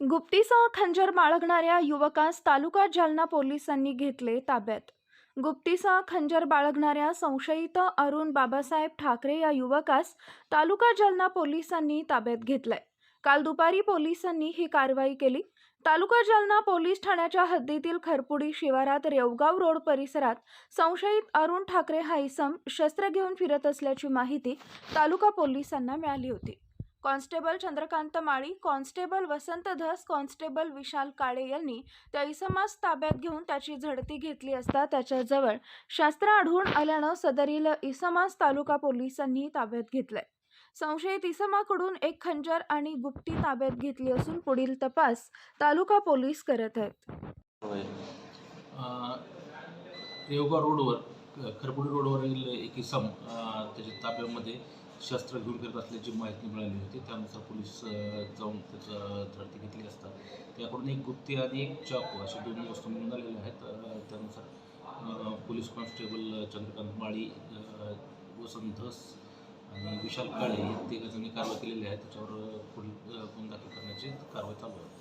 गुप्तीसह खंजर बाळगणाऱ्या युवकास तालुका जालना पोलिसांनी घेतले ताब्यात. गुप्तीसह खंजर बाळगणाऱ्या संशयित अरुण बाबासाहेब ठाकरे या युवकास तालुका जालना पोलिसांनी ताब्यात घेतलंय. काल दुपारी पोलिसांनी ही कारवाई केली. तालुका जालना पोलीस ठाण्याच्या हद्दीतील खरपुडी शिवारात रेवगाव रोड परिसरात संशयित अरुण ठाकरे हा इसम शस्त्र घेऊन फिरत असल्याची माहिती तालुका पोलिसांना मिळाली होती. Constable Chandrakant Mali constable Vasant Dhas constable Vishal Kale यांनी त्या इसमास ताब्यात घेऊन त्याची झडती घेतली असता त्याच्याजवळ शास्त्र आढळून आल्यानं सदरील इसमास तालुका पोलिसांनी ताब्यात घेतलंय. संशयित इसमाकडून एक खंजर आणि गुप्ती ताब्यात घेतली असून पुढील तपास तालुका पोलीस करत आहेत. रोडवर खरपुडी रोडवरील एक इसम त्याच्या ताब्यामध्ये शस्त्र घेऊन फिरत असल्याची माहिती मिळाली होती. त्यानुसार पोलीस जाऊन त्याचं झडती घेतली असता. त्याकडून एक गुप्ती आणि एक चाकू अशा दोन वस्तू मिळून आलेल्या आहेत. त्यानुसार पोलीस कॉन्स्टेबल चंद्रकांत माळी वसंत धस आणि विशाल काळे हे तिघजणी कारवाई केलेली आहे. त्याच्यावर पुढील अ, गुन्हा दाखल करण्याची कारवाई चालू आहे.